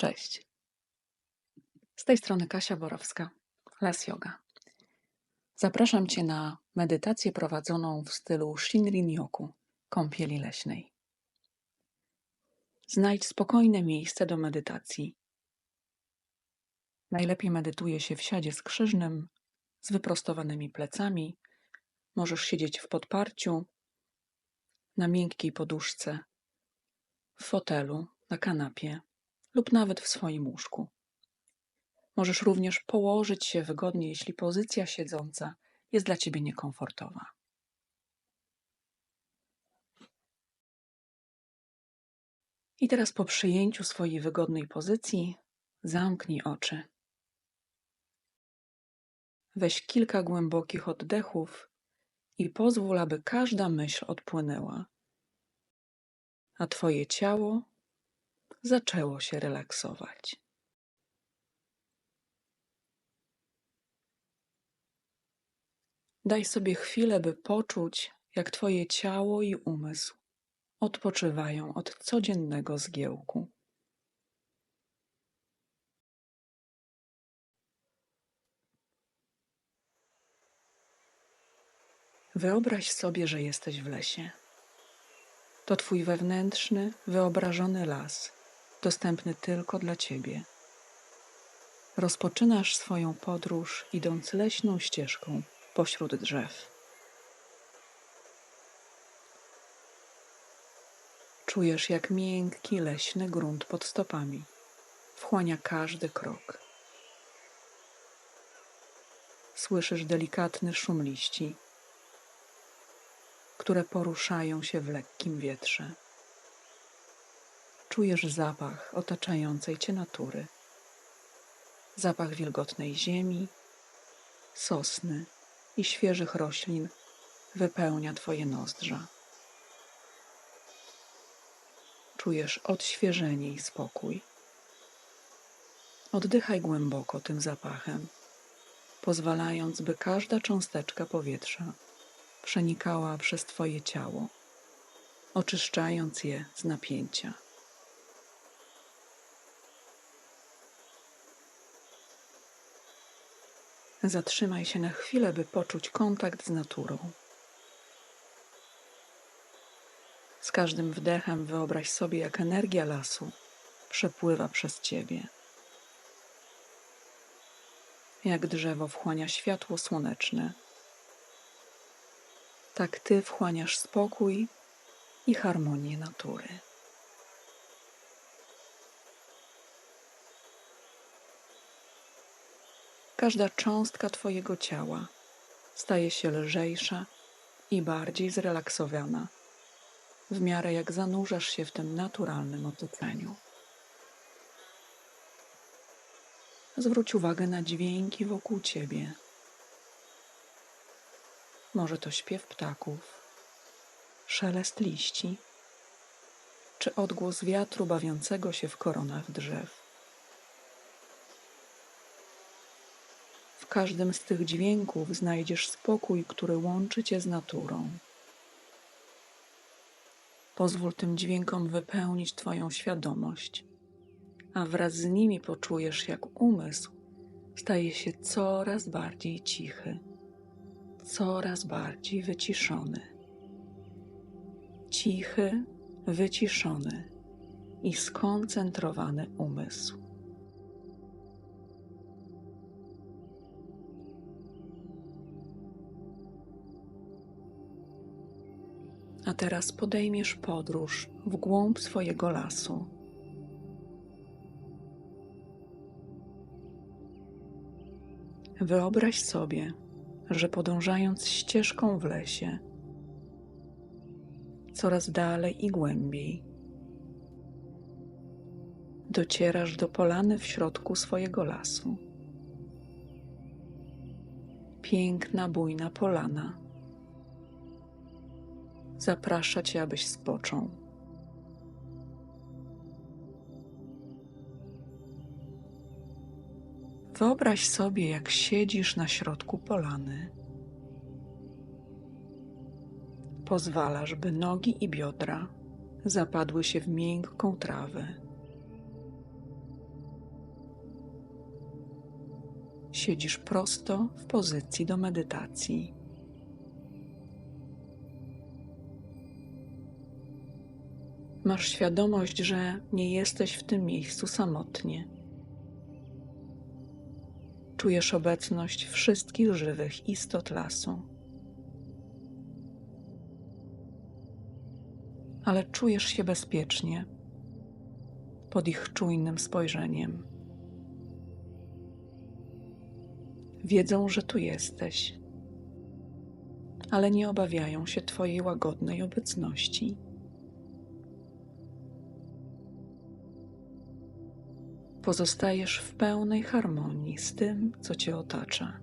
Cześć. Z tej strony Kasia Borowska, Las Yoga. Zapraszam Cię na medytację prowadzoną w stylu Shinrin-yoku, kąpieli leśnej. Znajdź spokojne miejsce do medytacji. Najlepiej medytuje się w siadzie skrzyżnym, z wyprostowanymi plecami. Możesz siedzieć w podparciu, na miękkiej poduszce, w fotelu, na kanapie lub nawet w swoim łóżku. Możesz również położyć się wygodnie, jeśli pozycja siedząca jest dla ciebie niekomfortowa. I teraz po przyjęciu swojej wygodnej pozycji zamknij oczy. Weź kilka głębokich oddechów i pozwól, aby każda myśl odpłynęła, a Twoje ciało zaczęło się relaksować. Daj sobie chwilę, by poczuć, jak Twoje ciało i umysł odpoczywają od codziennego zgiełku. Wyobraź sobie, że jesteś w lesie. To Twój wewnętrzny, wyobrażony las, dostępny tylko dla Ciebie. Rozpoczynasz swoją podróż idąc leśną ścieżką pośród drzew. Czujesz, jak miękki leśny grunt pod stopami wchłania każdy krok. Słyszysz delikatny szum liści, które poruszają się w lekkim wietrze. Czujesz zapach otaczającej cię natury, zapach wilgotnej ziemi, sosny i świeżych roślin wypełnia twoje nozdrza. Czujesz odświeżenie i spokój. Oddychaj głęboko tym zapachem, pozwalając, by każda cząsteczka powietrza przenikała przez Twoje ciało, oczyszczając je z napięcia. Zatrzymaj się na chwilę, by poczuć kontakt z naturą. Z każdym wdechem wyobraź sobie, jak energia lasu przepływa przez ciebie. Jak drzewo wchłania światło słoneczne, tak ty wchłaniasz spokój i harmonię natury. Każda cząstka Twojego ciała staje się lżejsza i bardziej zrelaksowana, w miarę jak zanurzasz się w tym naturalnym otoczeniu. Zwróć uwagę na dźwięki wokół Ciebie. Może to śpiew ptaków, szelest liści, czy odgłos wiatru bawiącego się w koronach drzew. Każdym z tych dźwięków znajdziesz spokój, który łączy cię z naturą. Pozwól tym dźwiękom wypełnić Twoją świadomość, a wraz z nimi poczujesz, jak umysł staje się coraz bardziej cichy, coraz bardziej wyciszony. Cichy, wyciszony i skoncentrowany umysł. A teraz podejmiesz podróż w głąb swojego lasu. Wyobraź sobie, że podążając ścieżką w lesie, coraz dalej i głębiej, docierasz do polany w środku swojego lasu. Piękna, bujna polana zaprasza cię, abyś spoczął. Wyobraź sobie, jak siedzisz na środku polany. Pozwalasz, by nogi i biodra zapadły się w miękką trawę. Siedzisz prosto w pozycji do medytacji. Masz świadomość, że nie jesteś w tym miejscu samotnie. Czujesz obecność wszystkich żywych istot lasu. Ale czujesz się bezpiecznie pod ich czujnym spojrzeniem. Wiedzą, że tu jesteś, ale nie obawiają się Twojej łagodnej obecności. Pozostajesz w pełnej harmonii z tym, co Cię otacza.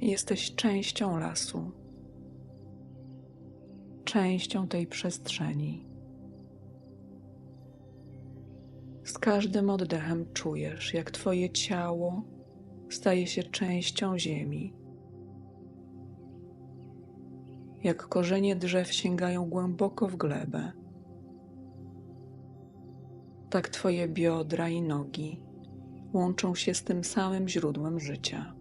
Jesteś częścią lasu, częścią tej przestrzeni. Z każdym oddechem czujesz, jak Twoje ciało staje się częścią ziemi. Jak korzenie drzew sięgają głęboko w glebę, tak Twoje biodra i nogi łączą się z tym samym źródłem życia.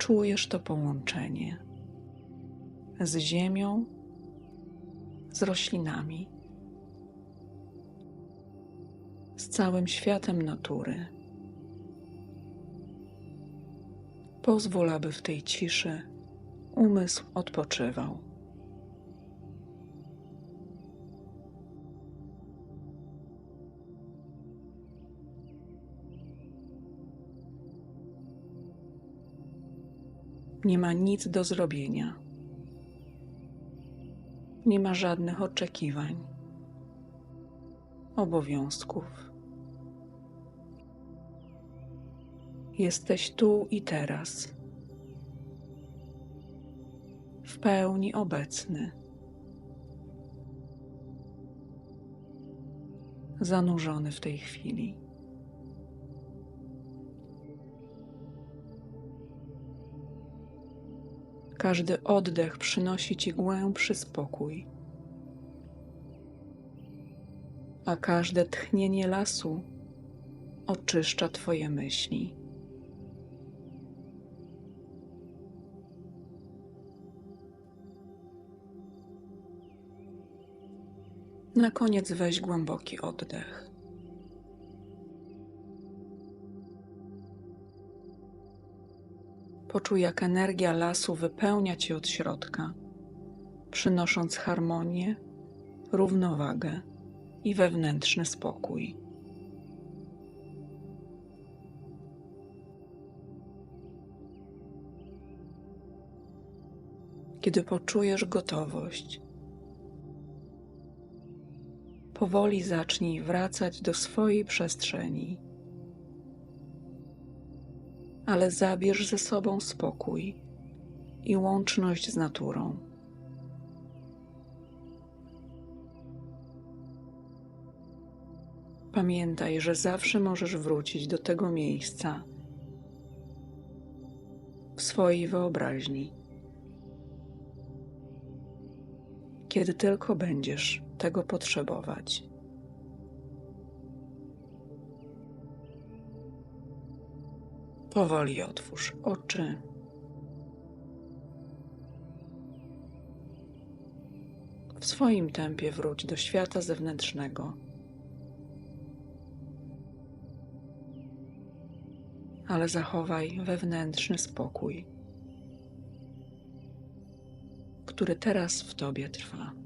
czujesz to połączenie z ziemią, z roślinami, całym światem natury. Pozwól, aby w tej ciszy umysł odpoczywał. Nie ma nic do zrobienia. Nie ma żadnych oczekiwań, obowiązków. Jesteś tu i teraz, w pełni obecny, zanurzony w tej chwili. Każdy oddech przynosi Ci głębszy spokój, a każde tchnienie lasu oczyszcza Twoje myśli. Na koniec weź głęboki oddech. Poczuj, jak energia lasu wypełnia cię od środka, przynosząc harmonię, równowagę i wewnętrzny spokój. Kiedy poczujesz gotowość, powoli zacznij wracać do swojej przestrzeni. Ale zabierz ze sobą spokój i łączność z naturą. Pamiętaj, że zawsze możesz wrócić do tego miejsca. W swojej wyobraźni, kiedy tylko będziesz tego potrzebować. Powoli otwórz oczy. W swoim tempie wróć do świata zewnętrznego. Ale zachowaj wewnętrzny spokój, który teraz w tobie trwa.